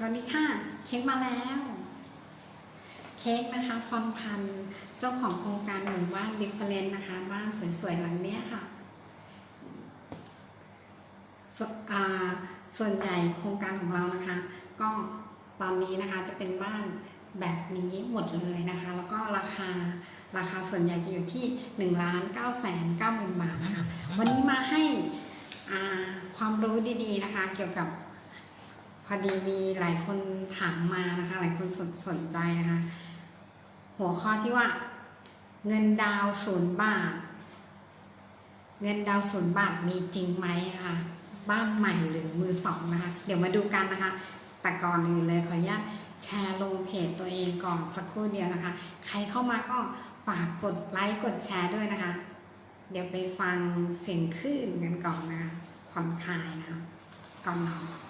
สวัสดีค่ะ เค้กมาแล้ว เค้กนะคะพรพันธ์เจ้าของโครงการหมู่บ้านดิฟเฟรนนะคะ บ้านสวยๆหลังเนี้ยค่ะสอ่าส่วนใหญ่โครงการของเรานะคะ ก็ตอนนี้นะคะจะเป็นบ้านแบบนี้หมดเลยนะคะ แล้วก็ราคาราคาส่วนใหญ่จะอยู่ที่1นึ่งล้านเก้าแสนเก้าหมื่นบาทนะคะวันนี้มาให้ความรู้ดีๆนะคะ เกี่ยวกับ พอดีมีหลายคนถามมานะคะ หลายคนสนสนใจนะคะ หัวข้อที่ว่า เงินดาวน์ศูนย์บาท เงินดาวน์ศูนย์บาทมีจริงไหมนะคะ บ้านใหม่หรือมือสองนะคะ เดี๋ยวมาดูกันนะคะ แต่ก่อนอื่นเลยขออนุญาตแชร์ลงเพจตัวเองก่อนสักครู่เดียวนะคะ ใครเข้ามาก็ฝากกดไลค์กดแชร์ด้วยนะคะ เดี๋ยวไปฟังเสียงคลื่นกันก่อนนะคะผ่อนคลายนะคะก่อนนอน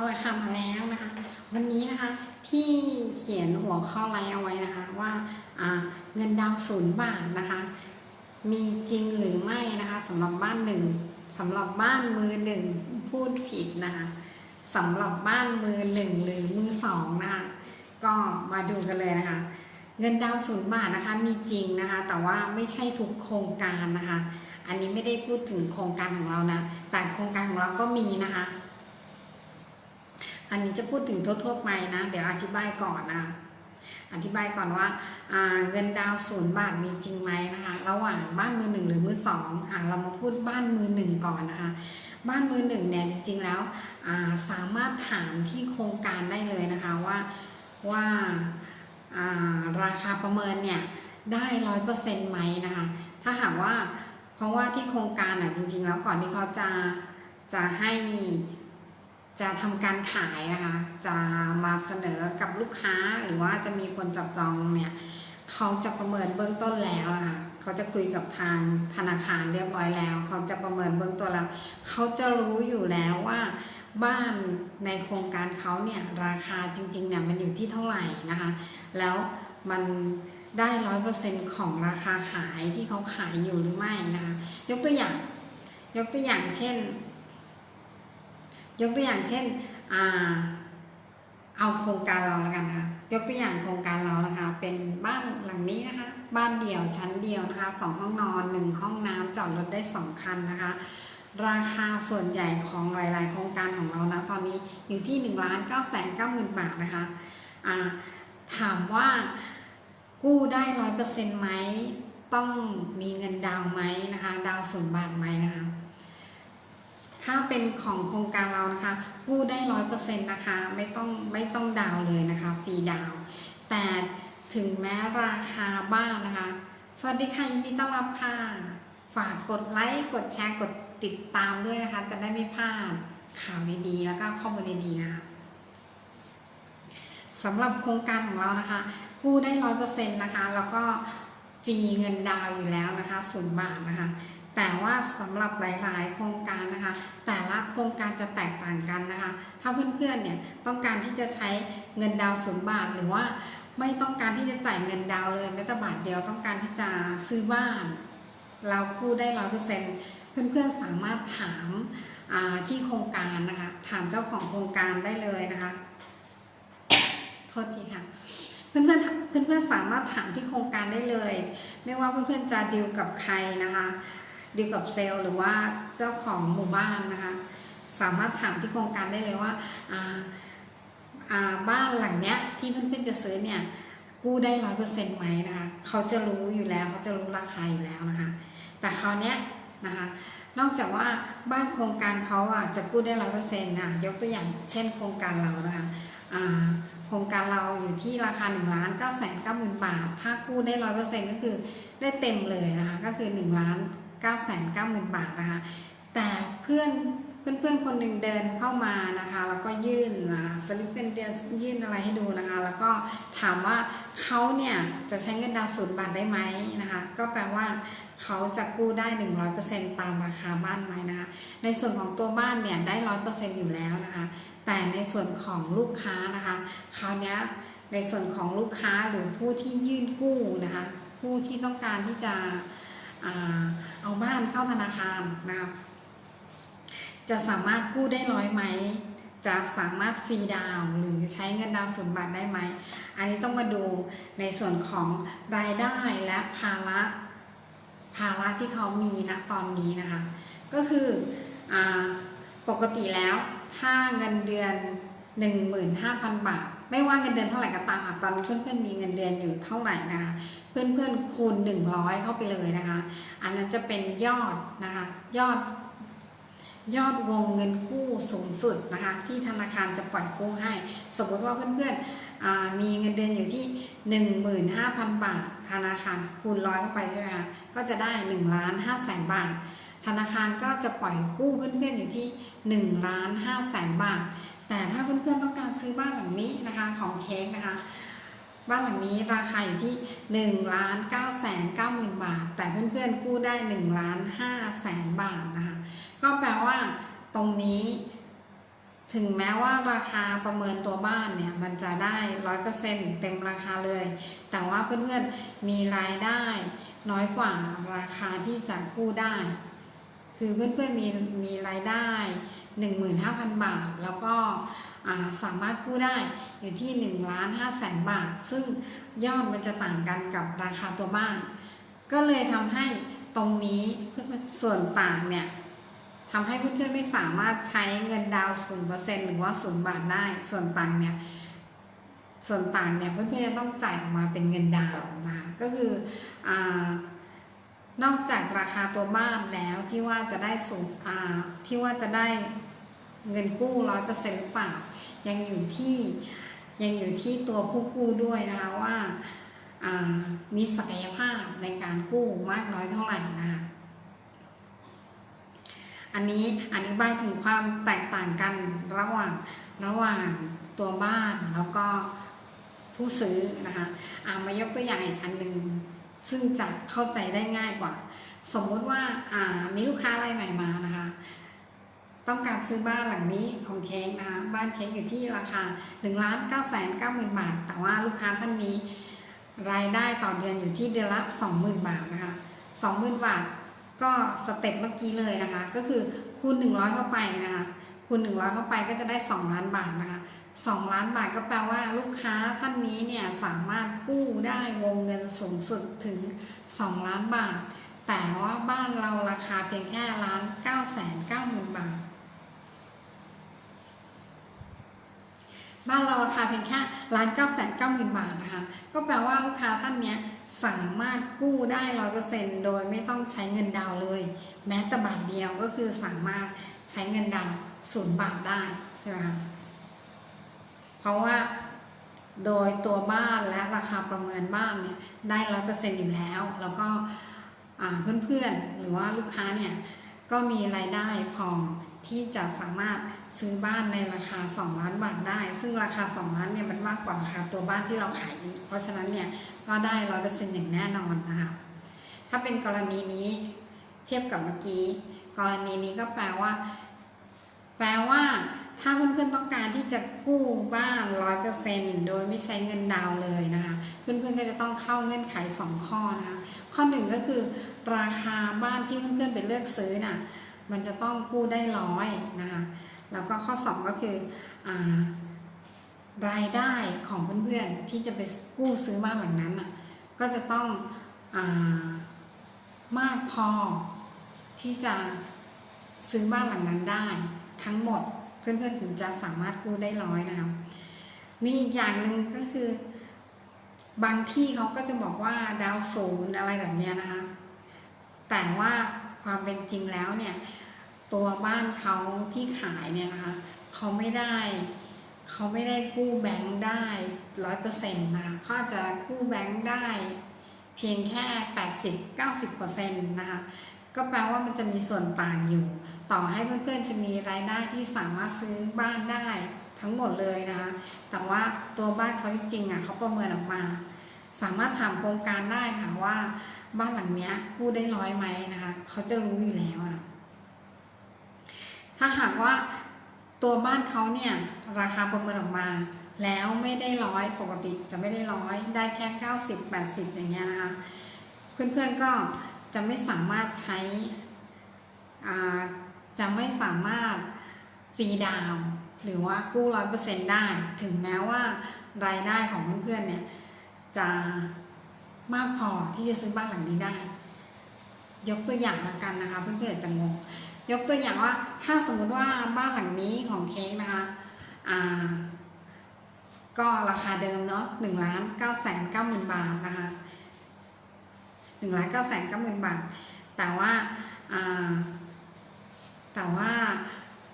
เอาละค่ะมาแล้วนะคะ วันนี้นะคะที่เขียนหัวข้อไลน์เอาไว้นะคะว่าเงินดาวศูนย์บาทนะคะ มีจริงหรือไม่นะคะสำหรับบ้านหนึ่งสำหรับบ้านมือหนึ่งพูดผิดนะคะสำหรับบ้านมือหนึ่งหรือมือสองนะคะก็มาดูกันเลยนะคะ เงินดาวศูนย์บาทนะคะมีจริงนะคะ แต่ว่าไม่ใช่ทุกโครงการนะคะ อันนี้ไม่ได้พูดถึงโครงการของเรานะแต่โครงการของเราก็มีนะคะ อันนี้จะพูดถึงทั่วๆไปนะ เดี๋ยวอธิบายก่อนนะอธิบายก่อนว่าาเงินดาวน์ศูนย์บาทมีจริงไหมนะคะระหว่างบ้านมือหนึ่งหรือมือสองอ่าเรามาพูดบ้านมือหนึ่งก่อนนะคะ บ้านมือหนึ่งเนี่ยจริงๆแล้วาสามารถถามที่โครงการได้เลยนะคะว่าว่าอ่าราคาประเมินเนี่ยได้ร้อยเปอร์เซ็นต์ไหมนะคะ ถ้าหากว่าเพราะว่าที่โครงการอะจริงๆแล้วก่อนที่เขาจะจะให้ จะทำการขายนะคะ จะมาเสนอกับลูกค้าหรือว่าจะมีคนจับจองเนี่ยเขาจะประเมินเบื้องต้นแล้วนะคะเขาจะคุยกับทางธนาคารเรียบร้อยแล้ว เขาจะประเมินเบื้องต้นแล้ว เขาจะรู้อยู่แล้วว่าบ้านในโครงการเขาเนี่ยราคาจริงๆเนี่ยมันอยู่ที่เท่าไหร่นะคะ แล้วมันได้ร้อยเปอร์เซ็นของราคาขายที่เขาขายอยู่หรือไม่นะคะ ยกตัวอย่าง ยกตัวอย่างเช่น ยกตัวอย่างเช่นอเอาโครงการเราแล้วกันนะคะยกตัวอย่างโครงการเรานะคะ เป็นบ้านหลังนี้นะคะ บ้านเดี่ยวชั้นเดียวนะคะสองห้องนอนหนึ่งห้องน้ำจอดรถได้สองคันนะคะ ราคาส่วนใหญ่ของหลาย ๆ โครงการของเรานะตอนนี้อยู่ที่1นึ่งล้านเก้าแสนเก้าหมื่นบาทนะคะถามว่ากู้ได้ร้อยเปอร์เซ็นต์ไหมต้องมีเงินดาวไหมนะคะ ดาวน์ศูนย์บาทไหมนะคะ ถ้าเป็นของโครงการเรานะคะกู้ได้ร้อยเปอร์เซ็นต์นะคะไม่ต้องไม่ต้องดาวเลยนะคะฟรีดาว แต่ถึงแม้ราคาบ้านนะคะ สวัสดีค่ะยินดีต้อนรับค่ะ ฝากกดไลค์กดแชร์กดติดตามด้วยนะคะ จะได้ไม่พลาดข่าวดีๆ แล้วก็ข้อมูลดีๆนะคะสำหรับโครงการของเรานะคะกู้ได้ร้อยเปอร์เซ็นต์นะคะ แล้วก็ฟรีเงินดาวอยู่แล้วนะคะศูนย์บาทนะคะ แต่ว่าสำหรับหลาย ๆ โครงการนะคะ แต่ละโครงการจะแตกต่างกันนะคะ ถ้าเพื่อน ๆ เนี่ยต้องการที่จะใช้เงินดาวน์ศูนย์บาทหรือว่าไม่ต้องการที่จะจ่ายเงินดาวเลยแม้แต่บาทเดียวต้องการที่จะซื้อบ้าน เรากู้ได้ร้อยเปอร์เซ็นต์เพื่อนๆสามารถถามาที่โครงการนะคะ ถามเจ้าของโครงการได้เลยนะคะโทษทีค่ะเพื่อนๆเพื่อนๆสามารถถามที่โครงการได้เลย ไม่ว่าเพื่อนๆจะดีลกับใครนะคะ ดีลกับเซลล์หรือว่าเจ้าของหมู่บ้านนะคะ สามารถถามที่โครงการได้เลยว่าาาบ้านหลังเนี้ยที่เพื่อนๆจะซื้อเนี่ยกู้ได้ร้อยเปอร์เซ็นต์ไหมนะคะเขาจะรู้อยู่แล้วเขาจะรู้ราคาอยู่แล้วนะคะ แต่คราวเนี้ยนะคะนอกจากว่าบ้านโครงการเขาอะจะกู้ได้ร้อยเปอร์เซ็นต์นะยกตัวอย่างเช่นโครงการเรานะคะโครงการเราอยู่ที่ราคา1นึ่งล้านเก้าแสนเก้าหมื่นบาท ถ้ากู้ได้ร้อยเปอร์เซ็นต์ก็คือได้เต็มเลยนะคะก็คือ1นึ่งล้าน เก้าแสนเก้าหมื่นบาทนะคะ แต่เพื่อนเพื่อนเพื่อนคนหนึ่งเดินเข้ามานะคะ แล้วก็ยื่นอ่าสลิปเงินเดือนยื่นอะไรให้ดูนะคะ แล้วก็ถามว่าเขาเนี่ยจะใช้เงินดาวน์ศูนย์บาทได้ไหมนะคะ ก็แปลว่าเขาจะกู้ได้ 100%ตามราคาบ้านไหมนะคะ ในส่วนของตัวบ้านเนี่ยได้ 100%อยู่แล้วนะคะ แต่ในส่วนของลูกค้านะคะคราวนี้ในส่วนของลูกค้าหรือผู้ที่ยื่นกู้นะคะ ผู้ที่ต้องการที่จะ เอาบ้านเข้าธนาคารนะคะจะสามารถกู้ได้ร้อยไหม จะสามารถฟรีดาวหรือใช้เงินดาวน์ศูนย์บาทได้ไหม อันนี้ต้องมาดูในส่วนของรายได้และภาระภาระที่เขามีณตอนนี้นะคะ ก็คืออปกติแล้วถ้าเงินเดือน 15,000 บาท ไม่ว่าเงินเดือนเท่าไหร่ก็ตามอะตอนเพื่อนๆมีเงินเดือนอยู่เท่าไหร่นะคะเพื่อนๆคูณ 100 เข้าไปเลยนะคะ อันนั้นจะเป็นยอดนะคะยอด ยอดวงเงินกู้สูงสุดนะคะที่ธนาคารจะปล่อยกู้ให้ สมมติว่าเพื่อนๆอ่ามีเงินเดือนอยู่ที่ 15,000 บาท ธนาคารคูณร้อยเข้าไปใช่ไหมคะก็จะได้1ล้าน5แสนบาทธนาคารก็จะปล่อยกู้เพื่อนๆอยู่ที่1ล้าน5แสนบาท แต่ถ้าเพื่อนๆต้องการซื้อบ้านหลังนี้นะคะของเค้กนะคะ บ้านหลังนี้ราคาอยู่ที่1ล้าน9แสน9หมื่นบาท แต่เพื่อนๆกู้ได้1ล้าน5แสนบาทนะคะก็แปลว่าตรงนี้ถึงแม้ว่าราคาประเมินตัวบ้านเนี่ยมันจะได้ร้อยเปอร์เซ็นเต็มราคาเลย แต่ว่าเพื่อนๆมีรายได้น้อยกว่าราคาที่จะกู้ได้ คือเพื่อนๆมีมีรายได้ 15,000 บาท แล้วก็าสามารถกู้ได้อยู่ที่ 1 ล้าน5แสนบาท ซึ่งยอดมันจะต่างกันกับราคาตัวบ้าน ก็เลยทำให้ตรงนี้ส่วนต่างเนี่ยทำให้เพื่อนๆไม่สามารถใช้เงินดาวศูนย์เปอร์เซ็นหรือว่าศูนย์บาทได้ ส่วนต่างเนี่ย ส่วนต่างเนี่ยเพื่อนๆจะต้องจ่ายออกมาเป็นเงินดาวนะ ก็คืออา นอกจากราคาตัวบ้านแล้วที่ว่าจะได้สูงอ่าที่ว่าจะได้เงินกู้ร้อยเปอร์เซ็นหรือเปล่า ยังอยู่ที่ยังอยู่ที่ตัวผู้กู้ด้วยนะคะว่าอ่ามีศักยภาพในการกู้มากน้อยเท่าไหร่นะคะอันนี้อธิบายถึงความแตกต่างกันระหว่างระหว่างตัวบ้านแล้วก็ผู้ซื้อนะคะอ่ามายกตัวอย่างอีกอันหนึ่ง ซึ่งจะเข้าใจได้ง่ายกว่า สมมุติว่าอ่ามีลูกค้ารายใหม่มานะคะ ต้องการซื้อบ้านหลังนี้ของเค้กนะคะบ้านเค้กอยู่ที่ราคา1ล้าน9แสน9หมื่นบาท แต่ว่าลูกค้าท่านนี้รายได้ต่อเดือนอยู่ที่เดือนละ20,000 บาทนะคะ20,000 บาทก็สเต็ปเมื่อกี้เลยนะคะ ก็คือคูณ 100 เข้าไปนะคะคูณ 100 เข้าไปก็จะได้ 2 ล้านบาทนะคะ 2 ล้านบาทก็แปลว่าลูกค้าท่านนี้เนี่ยสามารถกู้ได้วงเงินสูงสุดถึง 2 ล้านบาท แต่ว่าบ้านเราราคาเพียงแค่ล้าน9แสน9หมื่นบาท บ้านเราราคาเพียงแค่ล้านเก้าแสนเก้าหมื่นบาทนะคะ ก็แปลว่าลูกค้าท่านนี้สามารถกู้ได้ร้อยเปอร์เซ็นโดยไม่ต้องใช้เงินดาวเลย แม้แต่บาทเดียวก็คือสามารถใช้เงินดาวศูนย์บาทได้ใช่ไหมคะ เพราะว่าโดยตัวบ้านและราคาประเมินบ้านเนี่ยได้ร้อยเปอร์เซ็นต์อยู่แล้ว แล้วก็เพื่อนๆหรือว่าลูกค้าเนี่ยก็มีรายได้พอที่จะสามารถซื้อบ้านในราคา 2 ล้านบาทได้ ซึ่งราคา 2 ล้านเนี่ยมันมากกว่าราคาตัวบ้านที่เราขายอีก เพราะฉะนั้นเนี่ยก็ได้ร้อยเปอร์เซ็นต์อย่างแน่นอนนะคะถ้าเป็นกรณีนี้เทียบกับเมื่อกี้ กรณีนี้ก็แปลว่า แปลว่าถ้าเพื่อนๆต้องการที่จะกู้บ้านร้อยเปอร์เซ็นโดยไม่ใช้เงินดาวน์เลยนะคะ เพื่อนๆก็จะต้องเข้าเงื่อนไข2ข้อนะคะ ข้อหนึ่งก็คือ ราคาบ้านที่เพื่อนๆไปเลือกซื้อน่ะมันจะต้องกู้ได้ร้อยนะคะ แล้วก็ข้อ2ก็คืออรายได้ของเพื่อนๆที่จะไปกู้ซื้อบ้านหลังนั้นน่ะก็จะต้องอมากพอที่จะซื้อบ้านหลังนั้นได้ ทั้งหมด เพื่อนๆถึงจะสามารถกู้ได้ร้อยนะคะมีอีกอย่างหนึ่งก็คือบางที่เขาก็จะบอกว่าดาวศูนย์อะไรแบบนี้นะคะ แต่ว่าความเป็นจริงแล้วเนี่ย ตัวบ้านเขาที่ขายเนี่ยนะคะเขาไม่ได้เขาไม่ได้กู้แบงค์ได้ร้อยเปอร์เซ็นต์นะคะเขาจจะกู้แบงค์ได้เพียงแค่แปดสิบเก้าสิบเปอร์เซ็นต์นะคะ ก็แปลว่ามันจะมีส่วนต่างอยู่ ต่อให้เพื่อนๆจะมีรายได้ที่สามารถซื้อบ้านได้ทั้งหมดเลยนะคะ แต่ว่าตัวบ้านเขาจริงๆอะเขาประเมินออกมา สามารถถามโครงการได้ค่ะว่าบ้านหลังเนี้ยกู้ได้ร้อยไหมนะคะเขาจะรู้อยู่แล้วนะถ้าหากว่าตัวบ้านเขาเนี่ยราคาประเมินออกมา แล้วไม่ได้ร้อยปกติจะไม่ได้ร้อยได้แค่90 80อย่างเงี้ยนะคะ เพื่อนๆก็ จะไม่สามารถใช้จะไม่สามารถฟรีดาวน์หรือว่ากู้ร้อยเปอร์เซ็นต์ได้ ถึงแม้ว่ารายได้ของเพื่อนๆเนี่ยจะมากพอที่จะซื้อบ้านหลังนี้ได้ ยกตัวอย่างละกันนะคะ เพื่อนๆจะงงยกตัวอย่างว่าถ้าสมมุติว่าบ้านหลังนี้ของเค้กนะคะอ่าก็ราคาเดิมเนาะหนึ่งล้านเก้าแสนเก้าหมื่นบาทนะคะ หนึ่งล้านเก้าแสนเก้าหมื่นบาท แต่ว่าแต่ว่า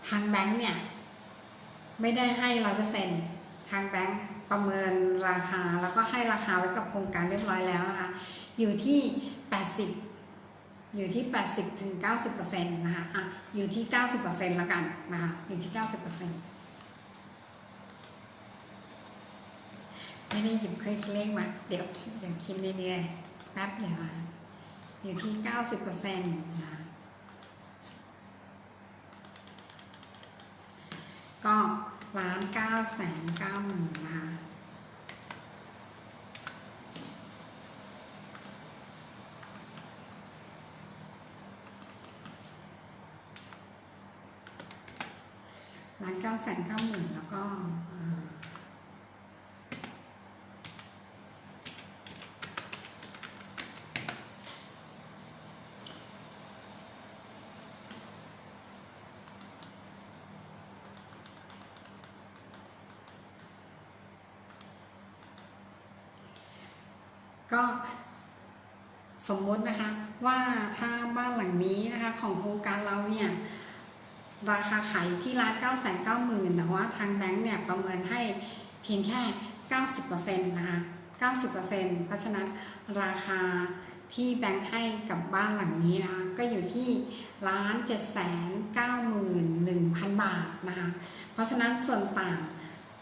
ทางแบงค์เนี่ยไม่ได้ให้ร้อยเปอร์เซ็นต์ทางแบงค์ประเมินราคาแล้วก็ให้ราคาไว้กับโครงการเรียบร้อยแล้วนะคะ อยู่ที่ 80 อยู่ที่ 80ถึง90%นะคะอะอยู่ที่ 90%แล้วกันนะคะอยู่ที่ 90%ไม่ได้หยิบเครื่องคิดเลขมา เดี๋ยวเดี๋ยวคิดเรื่อยๆ แป๊บเดียวอยู่ที่90%นต์นะก็ล้านเก้าแสนเก้าหมื่นนะล้านเก้าแสนเก้าหมื่นแล้วก็ สมมตินะคะว่าถ้าบ้านหลังนี้นะคะของโครงการเราเนี่ยราคาขายที่ร้าน 9 9 0 0 0 0แต่ว่าทางแบงค์เนี่ยประเมินให้เพียงแค่ 90%นะคะ90%เพราะฉะนั้นราคาที่แบงค์ให้กับบ้านหลังนี้นะคะก็อยู่ที่ล้านเจ็ดแสนเก้าหมื่นหนึ่งพันบาทนะคะเพราะฉะนั้นส่วนต่าง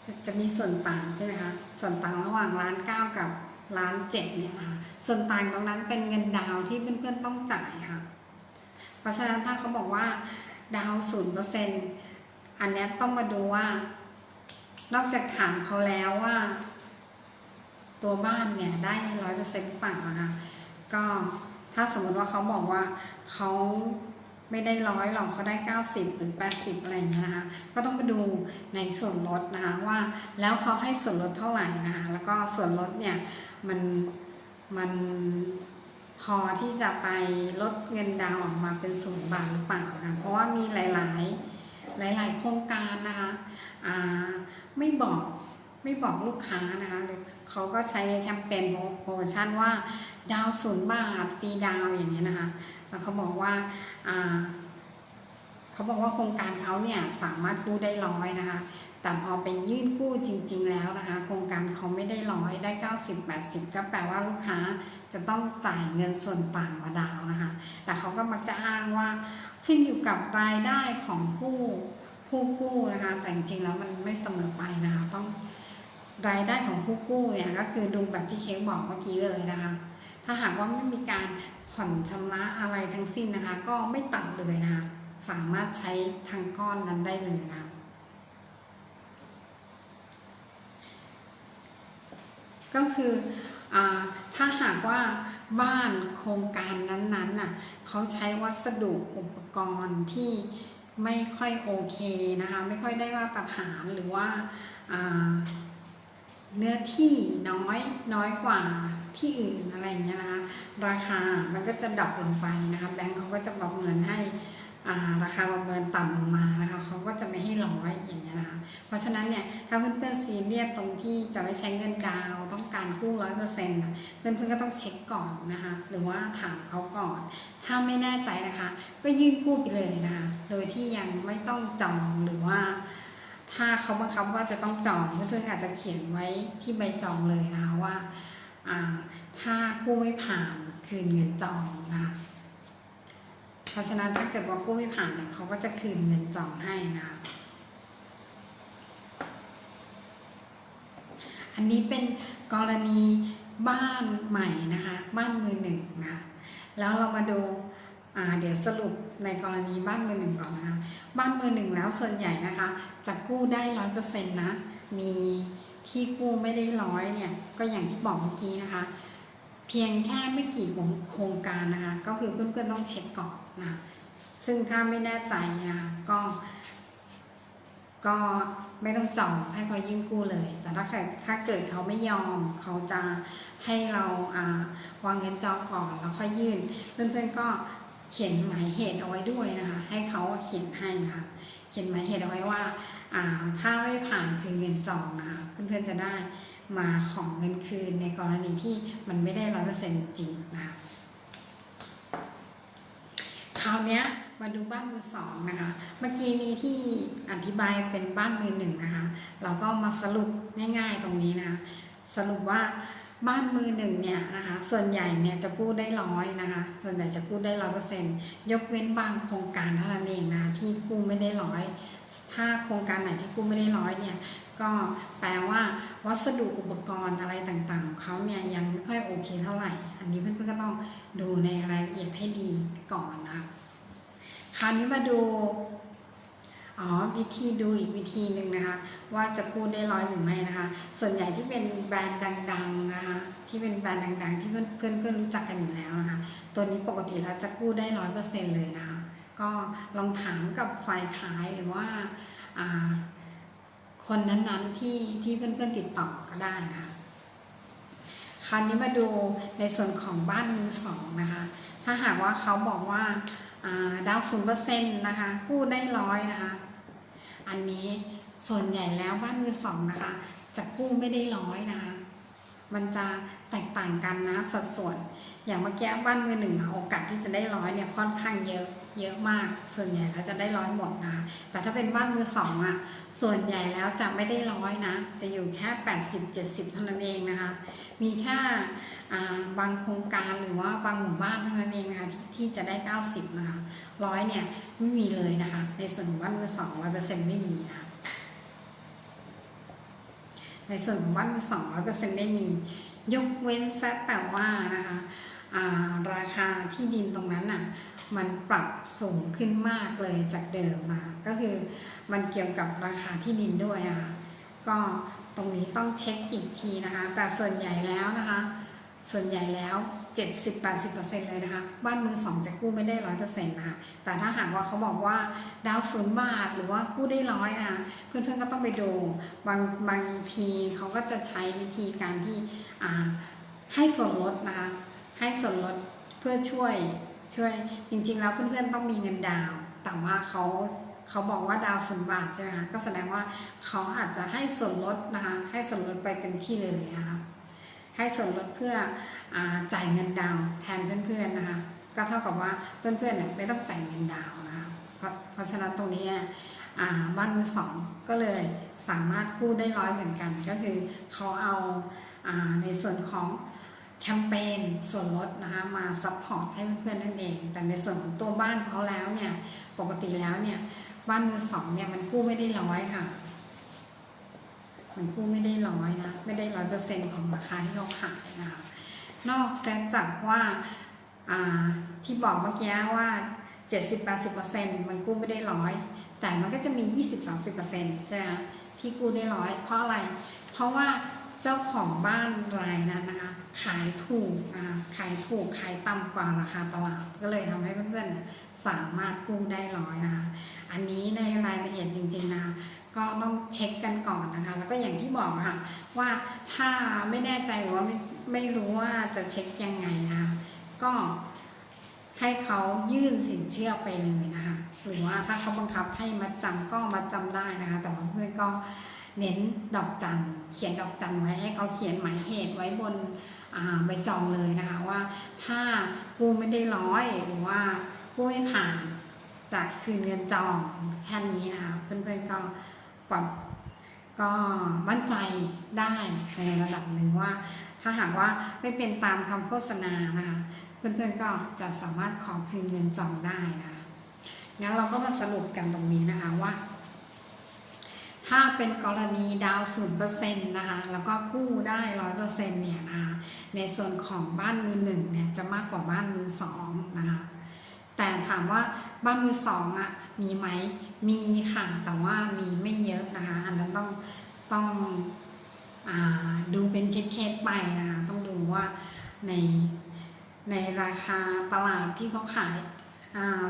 จะจะมีส่วนต่างใช่ไหมคะส่วนต่างระหว่างล้านเก้ากับ ล้านเจ็ดเนี่ยนะคะส่วนต่างตรงนั้นเป็นเงินดาวที่เพื่อนๆต้องจ่ายค่ะ เพราะฉะนั้นถ้าเขาบอกว่าดาวศูนย์เปอร์เซ็นอันนี้ต้องมาดูว่า นอกจากถามเขาแล้วว่า ตัวบ้านเนี่ยได้ร้อยเปอร์เซ็นต์ป่านะคะก็ถ้าสมมติว่าเขาบอกว่าเขา ไม่ได้ร้อยหรอกเขาได้เก้าสิบหรือแปดสิบอะไรอย่างเงี้ยนะคะ ก็ต้องมาดูในส่วนลดนะคะว่าแล้วเขาให้ส่วนลดเท่าไหร่นะคะ แล้วก็ส่วนลดเนี่ยมันมันพอที่จะไปลดเงินดาวออกมาเป็นศูนย์บาทหรือเปล่านะคะเพราะว่ามีหลาย ๆ หลาย ๆ โครงการนะคะอ่าไม่บอกไม่บอกลูกค้านะคะหรือเขาก็ใช้แคมเปญโปรโมชั่นว่าดาวศูนย์บาทฟรีดาวอย่างเงี้ยนะคะ แล้วเขาบอกว่าเขาบอกว่าโครงการเขาเนี่ยสามารถกู้ได้ร้อยนะคะ แต่พอไปยื่นกู้จริง ๆ แล้วนะคะ โครงการเขาไม่ได้ร้อยได้ 90 80 ก็แปลว่าลูกค้าจะต้องจ่ายเงินส่วนต่างมาดาวน์นะคะ แต่เขาก็มักจะอ้างว่าขึ้นอยู่กับรายได้ของผู้ผู้กู้นะคะ แต่จริงๆแล้วมันไม่เสมอไปนะคะ ต้องรายได้ของผู้กู้เนี่ยก็คือดูแบบที่เค้กบอกเมื่อกี้เลยนะคะ ถ้าหากว่าไม่มีการผ่อนชำระอะไรทั้งสิ้นนะคะ ก็ไม่ตัดเลยนะคะสามารถใช้ทางก้อนนั้นได้เลยนะก็คืออถ้าหากว่าบ้านโครงการนั้นๆน่ะเขาใช้วัสดุอุปกรณ์ที่ไม่ค่อยโอเคนะคะไม่ค่อยได้มาตรฐานหรือว่าอ่าเนื้อที่น้อยน้อยกว่า ที่อื่นอะไรอย่างเงี้ยนะคะราคามันก็จะดรอปลงไปนะคะแบงก์เขาก็จะประเมินให้อ่าราคาประเมินต่ำลงมานะคะเขาก็จะไม่ให้ร้อยอย่างเงี้ยนะคะเพราะฉะนั้นเนี่ยถ้าเพื่อนๆซีเรียสตรงที่จะไม่ใช้เงินดาวต้องการกู้ร้อยเปอร์เซ็นต์เพื่อนๆก็ต้องเช็คก่อนนะคะหรือว่าถามเขาก่อน ถ้าไม่แน่ใจนะคะ ก็ยื่นกู้ไปเลยนะคะโดยที่ยังไม่ต้องจองหรือว่า ถ้าเขาบังคับว่าจะต้องจองเพื่อนๆอาจจะเขียนไว้ที่ใบจองเลยนะคะว่า ถ้ากู้ไม่ผ่านคืนเงินจองนะเพราะฉะนั้นถ้าเกิดว่ากู้ไม่ผ่านเนี่ยเขาก็จะคืนเงินจองให้นะอันนี้เป็นกรณีบ้านใหม่นะคะ บ้านมือหนึ่งนะแล้วเรามาดูาเดี๋ยวสรุปในกรณีบ้านมือหนึ่งก่อนนะคะ บ้านมือหนึ่งแล้วส่วนใหญ่นะคะ จะกู้ได้ร้อยเปอร์เซ็นต์นะ มี ที่กู้ไม่ได้ร้อยเนี่ยก็อย่างที่บอกเมื่อกี้นะคะ เพียงแค่ไม่กี่โครงการนะคะ ก็คือเพื่อนๆต้องเช็คก่อนนะซึ่งถ้าไม่แน่ใจนะคะก็ ก็ไม่ต้องจองให้เขายื่นกู้เลย แต่ถ้าเกิดถ้าเกิดเขาไม่ยอมเขาจะให้เราอ่าวางเงินจองก่อนแล้วค่อยยื่น เพื่อนๆก็เขียนหมายเหตุเอาไว้ด้วยนะคะ ให้เขาเขียนให้นะคะ เขียนหมายเหตุเอาไว้ว่าอ่าถ้าไม่ผ่านคือเงินจองนะคะ เพื่อนๆจะได้มาของเงินคืนในกรณีที่มันไม่ได้ร้อยเปอร์เซ็นต์จริงนะคะคราวนี้มาดูบ้านมือสองนะคะ เมื่อกี้นี้ที่อธิบายเป็นบ้านมือหนึ่งนะคะ เราก็มาสรุปง่ายๆตรงนี้นะคะสรุปว่า บ้านมือหนึ่งเนี่ยนะคะส่วนใหญ่เนี่ยจะกู้ได้ร้อยนะคะ ส่วนใหญ่จะกู้ได้ร้อยเปอร์เซ็นต์ยกเว้นบางโครงการเท่านั้นเองนะที่กู้ไม่ได้ร้อยถ้าโครงการไหนที่กู้ไม่ได้ร้อยเนี่ยก็แปลว่าวัสดุอุปกรณ์อะไรต่างๆของเขาเนี่ยยังไม่ค่อยโอเคเท่าไหร่ อันนี้เพื่อนๆก็ต้องดูในรายละเอียดให้ดีก่อนนะคะคราวนี้มาดู อ๋อวิธีดูอีกวิธีหนึ่งนะคะ ว่าจะกู้ได้ร้อยหรือไม่นะคะ ส่วนใหญ่ที่เป็นแบรนด์ดังๆนะคะ ที่เป็นแบรนด์ดัง ๆ ที่เพื่อนเพื่อนเพื่อนรู้จักกันอยู่แล้วนะคะ ตัวนี้ปกติแล้วจะกู้ได้ร้อยเปอร์เซ็นเลยนะคะ ก็ลองถามกับฝ่ายขายหรือว่าคนนั้นๆที่ที่เพื่อนๆติดต่อก็ได้นะคะคราวนี้มาดูในส่วนของบ้านมือสองนะคะ ถ้าหากว่าเขาบอกว่า ดาวศูนย์เปอร์เซ็นต์นะคะ กู้ได้ร้อยนะคะ อันนี้ส่วนใหญ่แล้วบ้านมือสองนะคะ จะกู้ไม่ได้ร้อยนะคะ มันจะแตกต่างกันนะสัดส่วน อย่างเมื่อกี้บ้านมือหนึ่งโอกาสที่จะได้ร้อยเนี่ยค่อนข้างเยอะ เยอะมาก ส่วนใหญ่แล้วจะได้ร้อยหมดนะคะแต่ถ้าเป็นบ้านมือสองอะ ส่วนใหญ่แล้วจะไม่ได้ร้อยนะ จะอยู่แค่ 80 70 เท่านั้นเองนะคะ มีแค่บางโครงการหรือว่าบางหมู่บ้านเท่านั้นเองนะคะที่ที่จะได้ 90 นะคะร้อยเนี่ยไม่มีเลยนะคะ ในส่วนของบ้านมือสองร้อยเปอร์เซ็นต์ไม่มีนะคะในส่วนของบ้านมือสองร้อยเปอร์เซ็นต์ไม่มี ยกเว้นซะแต่ว่านะคะาราคาที่ดินตรงนั้นน่ะ มันปรับสูงขึ้นมากเลยจากเดิมมาก็คือมันเกี่ยวกับราคาที่ดินด้วยนะคะก็ตรงนี้ต้องเช็คอีกทีนะคะ แต่ส่วนใหญ่แล้วนะคะ ส่วนใหญ่แล้ว 70-80%เลยนะคะ บ้านมือสองจะกู้ไม่ได้ร้อยเปอร์เซ็นต์นะคะแต่ถ้าหากว่าเขาบอกว่าดาวศูนย์บาทหรือว่ากู้ได้ร้อยนะคะเพื่อนๆก็ต้องไปดูบางบางทีเขาก็จะใช้วิธีการที่ให้ส่วนลดนะคะ ให้ส่วนลดเพื่อช่วย ช่วยจริงๆแล้วเพื่อนๆต้องมีเงินดาว แต่ว่าเขาเขาบอกว่าดาวศูนย์บาทใช่ไหมคะก็แสดงว่าเขาอาจจะให้ส่วนลดนะคะ ให้ส่วนลดไปเต็มที่เลยนะคะให้ส่วนลดเพื่ออจ่ายเงินดาวแทนเพื่อนๆนะคะ ก็เท่ากับว่าเพื่อนๆเนี่ยไม่ต้องจ่ายเงินดาวนะคะเพราะเพราะฉะนั้นตรงนี้บ้านมือสองก็เลยสามารถกู้ได้ร้อยเหมือนกัน ก็คือเขาเอาอาในส่วนของ แคมเปญส่วนลดนะคะมาซัพพอร์ตให้เพื่อนๆนั่นเอง แต่ในส่วนของตัวบ้านเขาแล้วเนี่ย ปกติแล้วเนี่ย บ้านมือสองเนี่ยมันกู้ไม่ได้ร้อยค่ะ มันกู้ไม่ได้ร้อยนะ ไม่ได้ร้อยเปอร์เซ็นต์ของราคาที่เขาขายนะคะ นอกเซตจากว่าอ่าที่บอกเมื่อกี้ว่า 70-80%มันกู้ไม่ได้ร้อย แต่มันก็จะมี 20-30%ใช่ไหมคะที่กู้ได้ร้อยเพราะอะไร เพราะว่า เจ้าของบ้านรายนั้นนะคะ ขายถูกขายถูกขายต่ำกว่าราคาตลาดก็เลยทำให้เพื่อนๆสามารถกู้ได้ร้อยนะคะ อันนี้ในรายละเอียดจริง ๆนะคะก็ต้องเช็คกันก่อนนะคะ แล้วก็อย่างที่บอกค่ะว่าถ้าไม่แน่ใจหรือว่าไม่ไม่รู้ว่าจะเช็คยังไงนะคะก็ให้เขายื่นสินเชื่อไปเลยนะคะ หรือว่าถ้าเขาบังคับให้มัดจำก็มัดจำได้นะคะ แต่ว่าเพื่อนก็ เน้นดอกจันเขียนดอกจันไว้ให้เขาเขียนหมายเหตุไว้บนใบจองเลยนะคะว่าถ้ากูไม่ได้ร้อยหรือว่ากูไม่ผ่านจากคืนเงินจองแค่นี้นะคะเพื่อนๆก็ปรับก็มั่นใจได้ในระดับหนึ่งว่า ถ้าหากว่าไม่เป็นตามคำโฆษณานะคะเพื่อนๆก็จะสามารถขอคืนเงินจองได้นะคะงั้นเราก็มาสรุปกันตรงนี้นะคะว่า ถ้าเป็นกรณีดาวศูนย์เปอร์เซ็นต์นะคะแล้วก็กู้ได้ร้อยเปอร์เซ็นต์เนี่ยนะคะในส่วนของบ้านมือหนึ่งเนี่ยจะมากกว่าบ้านมือสองนะคะแต่ถามว่าบ้านมือสองอะมีไหมมีค่ะแต่ว่ามีไม่เยอะนะคะอันนั้นต้องต้องอดูเป็นเคสๆไปนะคะต้องดูว่าในในราคาตลาดที่เขาขาย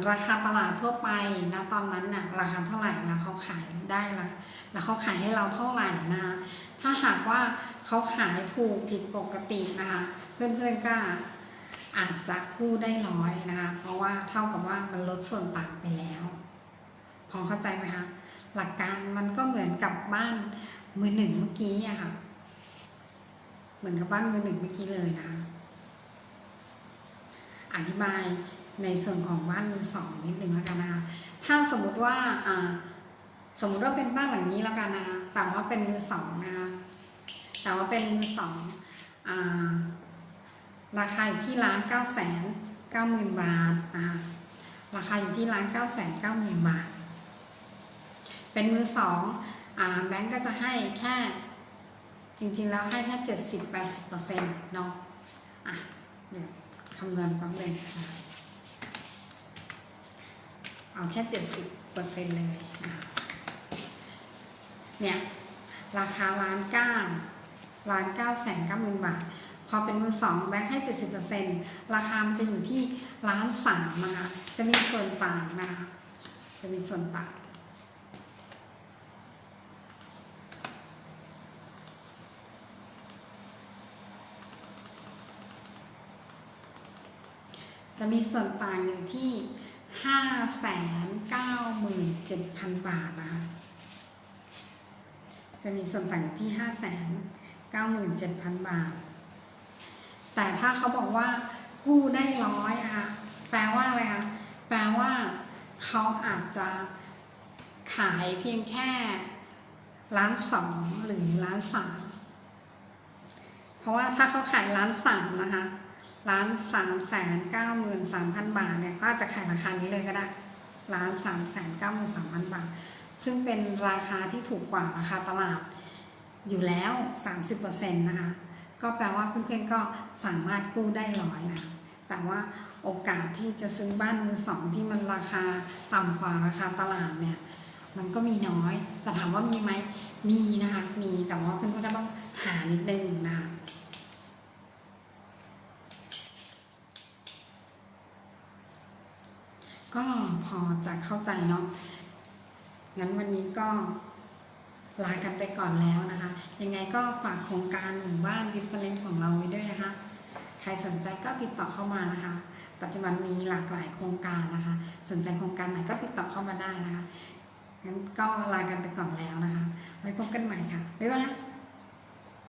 ราคาตลาดทั่วไปนะตอนนั้นน่ะราคาเท่าไหร่แล้วเขาขายได้ละแล้วเขาขายให้เราเท่าไหร่นะคะถ้าหากว่าเขาขายถูกผิดปกตินะคะเพื่อนๆก็อาจจะกู้ได้ร้อยนะคะเพราะว่าเท่ากับว่ามันลดส่วนต่างไปแล้ว พอเข้าใจไหมคะหลักการมันก็เหมือนกับบ้านมือหนึ่งเมื่อกี้อะค่ะ เหมือนกับบ้านมือหนึ่งเมื่อกี้เลยนะอธิบาย ในส่วนของบ้านมือสองนิดนึงแล้วกันนะคะถ้าสมมุติว่าสมมุติว่าเป็นบ้านหลังนี้แล้วกันนะคะแต่ว่าเป็นมือสองนะคะแต่ว่าเป็นมือสองอราคาอยู่ที่ร้านเก้าแสนเก้าหมื่นบาทนะคะราคาอยู่ที่ร้านเก้าแสนเก้าหมื่นบาท เป็นมือสองอแบงก์ก็จะให้แค่จริง ๆ แล้วให้แค่เจ็ดสิบแปดสิบเปอร์เซ็นต์เนาะอะเดี๋ยวคำนวณแป๊บนึงนะ เอาแค่เจ็ดสิบเปอร์เซ็นต์เลยนะคะเนี่ยราคาล้านเก้าล้านเก้าแสนเก้าหมื่นบาทพอเป็นมือสองแบงค์ให้เจ็ดสิบเปอร์เซ็นต์ราคามันจะอยู่ที่ล้านสามนะคะจะมีส่วนต่างนะคะจะมีส่วนต่างจะมีส่วนต่างอยู่ที่ ห้าแสนเก้าหมื่นเจ็ดพันบาทนะคะจะมีส่วนต่างที่ห้าแสนเก้าหมื่นเจ็ดพันบาท แต่ถ้าเขาบอกว่ากู้ได้ร้อยนะคะแปลว่าอะไรคะแปลว่าเขาอาจจะขายเพียงแค่ล้านสองหรือล้านสามเพราะว่าถ้าเขาขายล้านสามนะคะ ล้านสามแสนเก้าหมื่นสามพันบาทเนี่ยก็จะขายราคานี้เลยก็ได้ล้านสามแสนเก้าหมื่นสามพันบาท ซึ่งเป็นราคาที่ถูกกว่าราคาตลาดอยู่แล้ว30%นะคะ ก็แปลว่าเพื่อนๆก็สามารถกู้ได้ร้อยนะแต่ว่าโอกาสที่จะซื้อบ้านมือสองที่มันราคาต่ำกว่าราคาตลาดเนี่ย มันก็มีน้อย แต่ถามว่ามีไหมมีนะคะ มีแต่ว่าเพื่อนๆก็ต้องหานิดนึงนะคะ ก็พอจะเข้าใจเนาะงั้นวันนี้ก็ลากันไปก่อนแล้วนะคะ ยังไงก็ฝากโครงการหมู่บ้านดิฟเฟลนของเราไว้ด้วยนะคะ ใครสนใจก็ติดต่อเข้ามานะคะ ปัจจุบันมีหลากหลายโครงการนะคะ สนใจโครงการไหนก็ติดต่อเข้ามาได้นะคะงั้นก็ลากันไปก่อนแล้วนะคะ ไว้พบกันใหม่ค่ะ บ๊ายบาย